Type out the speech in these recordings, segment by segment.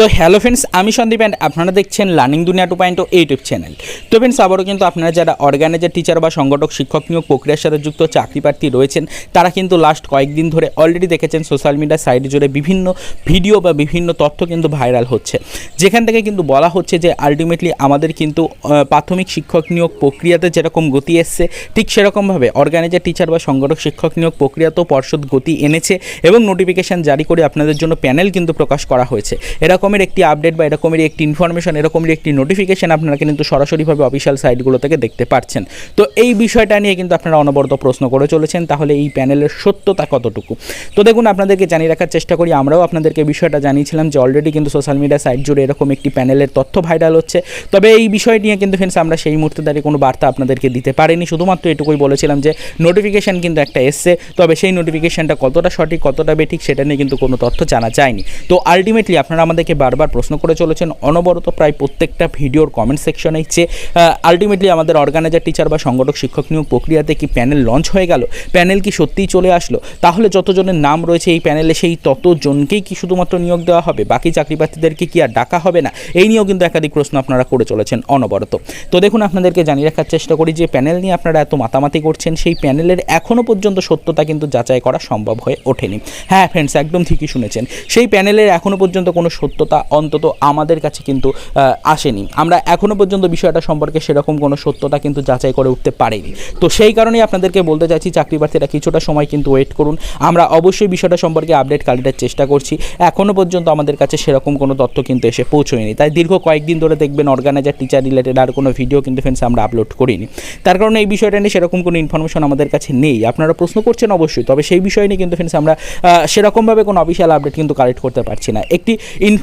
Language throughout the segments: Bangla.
তো হ্যালো ফ্রেন্ডস আমি সন্দীপ অ্যান্ড আপনারা দেখছেন learning Duniya two point YouTube channel তো ফ্রেন্ডস আবারও কিন্তু আপনারা যারা অর্গানাইজার টিচার বা সংগঠক, শিক্ষক নিয়োগ প্রক্রিয়ার সাথে যুক্ত, চাকরি প্রার্থী রয়েছেন, তারা কিন্তু লাস্ট কয়েকদিন ধরে অলরেডি দেখেছেন সোশ্যাল মিডিয়া সাইট জুড়ে বিভিন্ন ভিডিও বা বিভিন্ন তথ্য কিন্তু ভাইরাল হচ্ছে। যেখান থেকে কিন্তু বলা হচ্ছে যে আলটিমেটলি আমাদের কিন্তু প্রাথমিক শিক্ষক নিয়োগ প্রক্রিয়াতে যেরকম গতি এসছে, ঠিক সেরকমভাবে অর্গানাইজার টিচার বা সংগঠক, শিক্ষক নিয়োগ প্রক্রিয়াতেও পর্ষদ গতি এনেছে এবং নোটিফিকেশান জারি করে আপনাদের জন্য প্যানেল কিন্তু প্রকাশ করা হয়েছে। এরকমের একটি আপডেট বা এরকমের একটি ইনফরমেশন এরকমের একটি নোটিফিকেশান আপনারা কিন্তু সরাসরিভাবে অফিসিয়াল সাইটগুলো থেকে দেখতে পাচ্ছেন তো এই বিষয়টা নিয়ে কিন্তু আপনারা অনবরত প্রশ্ন করে চলেছেন, তাহলে এই প্যানেলের সত্যতা কতটুকু? তো দেখুন, আপনাদেরকে জানিয়ে রাখার চেষ্টা করি, আমরাও আপনাদেরকে বিষয়টা জানিয়েছিলাম যে অলরেডি কিন্তু সোশ্যাল মিডিয়া সাইট জুড়ে এরকম একটি প্যানেলের তথ্য ভাইরাল হচ্ছে। তবে এই বিষয় নিয়ে কিন্তু ফ্রেন্ডস আমরা সেই মুহূর্তে দাঁড়িয়ে কোনো বার্তা আপনাদেরকে দিতে পারিনি। শুধুমাত্র এটুকুই বলেছিলাম যে নোটিফিকেশান কিন্তু একটা এসছে, তবে সেই নোটিফিকেশানটা কতটা সঠিক, কতটা বেঠিক, সেটা নিয়ে কিন্তু কোনো তথ্য জানা যায়নি। তো আলটিমেটলি আপনারা আমাদেরকে বারবার প্রশ্ন করে চলেছেন। অনবরত প্রায় প্রত্যেকটা ভিডিওর কমেন্ট সেকশনে যে আলটিমেটলি আমাদের অর্গানাইজার টিচার বা সংগঠক, শিক্ষক নিয়োগ প্রক্রিয়াতে কি প্যানেল লঞ্চ হয়ে গেল? প্যানেল কি সত্যিই চলে আসলো? তাহলে যতজনের নাম রয়েছে এই প্যানেলে সেই ততজনকেই কি শুধুমাত্র নিয়োগ দেওয়া হবে? বাকি চাকরি প্রার্থীদেরকে কি আর ডাকা হবে না? এই নিয়েও কিন্তু একাধিক প্রশ্ন আপনারা করে চলেছেন অনবরত। তো দেখুন, আপনাদেরকে জানিয়ে রাখার চেষ্টা করি যে প্যানেল নিয়ে আপনারা এত মাতামাতি করছেন, সেই প্যানেলের এখনও পর্যন্ত সত্যতা কিন্তু যাচাই করা সম্ভব হয়ে ওঠেনি। হ্যাঁ ফ্রেন্ডস একদম ঠিকই শুনেছেন। সেই প্যানেলের এখনও পর্যন্ত কোনো সত্যতা অন্তত আমাদের কাছে কিন্তু আসেনি। আমরা এখনও পর্যন্ত বিষয়টা সম্পর্কে সেরকম কোনো সত্যতা কিন্তু যাচাই করে উঠতে পারিনি। তো সেই কারণেই আপনাদেরকে বলতে চাইছি চাকরি প্রার্থীরা কিছুটা সময় কিন্তু ওয়েট করুন। আমরা অবশ্যই বিষয়টা সম্পর্কে আপডেট কালেক্টের চেষ্টা করছি। এখনও পর্যন্ত আমাদের কাছে সেরকম কোনো তথ্য কিন্তু এসে পৌঁছয়নি। তাই দীর্ঘ কয়েকদিন ধরে দেখবেন অর্গানাইজার টিচার রিলেটেড আর কোনো ভিডিও কিন্তু ফ্রেন্ডস আমরা আপলোড করিনি। তার কারণে এই বিষয়টা নিয়ে সেরকম কোনো ইনফরমেশন আমাদের কাছে নেই। আপনারা প্রশ্ন করছেন অবশ্যই, তবে সেই বিষয় নিয়ে কিন্তু ফ্রেন্ডস আমরা সেরকমভাবে কোনো অফিসিয়াল আপডেট কিন্তু কালেক্ট করতে পারছি না। একটি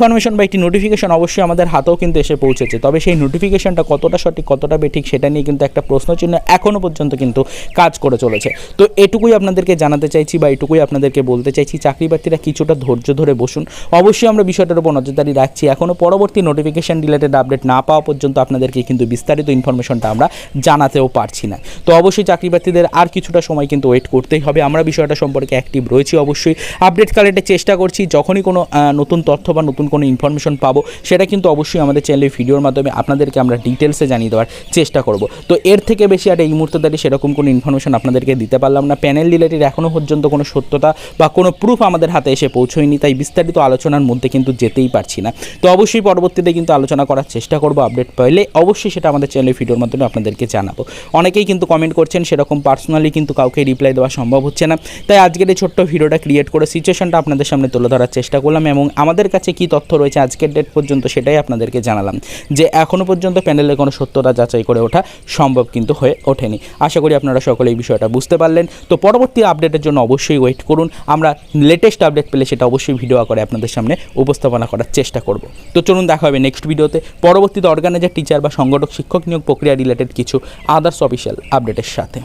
ইনফরমেশন বা একটি নোটিফিকেশন অবশ্যই আমাদের হাতেও কিন্তু এসে পৌঁছেছে। তবে সেই নোটিফিকেশনটা কতটা সঠিক, কতটা বেঠিক, সেটা নিয়ে কিন্তু একটা প্রশ্নচিহ্ন এখনও পর্যন্ত কিন্তু কাজ করে চলেছে। তো এটুকুই আপনাদেরকে জানাতে চাইছি বা এটুকুই আপনাদেরকে বলতে চাইছি চাকরি প্রার্থীরা কিছুটা ধৈর্য ধরে বসুন। অবশ্যই আমরা বিষয়টার উপর নজরদারি রাখছি। এখনও পরবর্তী নোটিফিকেশন রিলেটেড আপডেট না পাওয়া পর্যন্ত আপনাদেরকে কিন্তু বিস্তারিত ইনফরমেশনটা আমরা জানাতেও পারছি না। তো অবশ্যই চাকরি প্রার্থীদের আর কিছুটা সময় কিন্তু ওয়েট করতেই হবে। আমরা বিষয়টা সম্পর্কে অ্যাক্টিভ রয়েছি অবশ্যই। আপডেট কালেক্টের চেষ্টা করছি। যখনই কোনো নতুন তথ্য বা নতুন কোনো ইনফরমেশন পাবো, সেটা কিন্তু অবশ্যই আমাদের চ্যানেলের ভিডিওর মাধ্যমে আপনাদেরকে আমরা ডিটেলসে জানিয়ে দেওয়ার চেষ্টা করব। তো এর থেকে বেশি আর এই মুহূর্তে দাঁড়িয়ে সেরকম কোনো ইনফরমেশন আপনাদেরকে দিতে পারলাম না। প্যানেল রিলেটেড এখনও পর্যন্ত কোনো সত্যতা বা কোনো প্রুফ আমাদের হাতে এসে পৌঁছয়নি, তাই বিস্তারিত আলোচনার মধ্যে কিন্তু যেতেই পারছি না। তো অবশ্যই পরবর্তীতে কিন্তু আলোচনা করার চেষ্টা করব আপডেট পেলে অবশ্যই সেটা আমাদের চ্যানেলের ভিডিওর মাধ্যমে আপনাদেরকে জানাব। অনেকেই কিন্তু কমেন্ট করছেন, সেরকম পার্সোনালি কিন্তু কাউকে রিপ্লাই দেওয়া সম্ভব হচ্ছে না। তাই আজকের এই ছোট্ট ভিডিওটা ক্রিয়েট করে সিচুয়েশনটা আপনাদের সামনে তুলে ধরার চেষ্টা করলাম এবং আমাদের কাছে কি তথ্য রয়েছে আজকের ডেট পর্যন্ত সেটাই আপনাদেরকে জানালাম। যে এখনও পর্যন্ত প্যানেলের কোনো সত্যতা যাচাই করে ওঠা সম্ভব কিন্তু হয়ে ওঠেনি। আশা করি আপনারা সকলে এই বিষয়টা বুঝতে পারলেন। তো পরবর্তী আপডেটের জন্য অবশ্যই ওয়েট করুন। আমরা লেটেস্ট আপডেট পেলে সেটা অবশ্যই ভিডিও আকারে আপনাদের সামনে উপস্থাপনা করার চেষ্টা করব। তো চলুন দেখা হবে নেক্সট ভিডিওতে পরবর্তীতে অর্গানাইজার টিচার বা সংগঠক, শিক্ষক নিয়োগ প্রক্রিয়া রিলেটেড কিছু আদার্স অফিসিয়াল আপডেটের সাথে।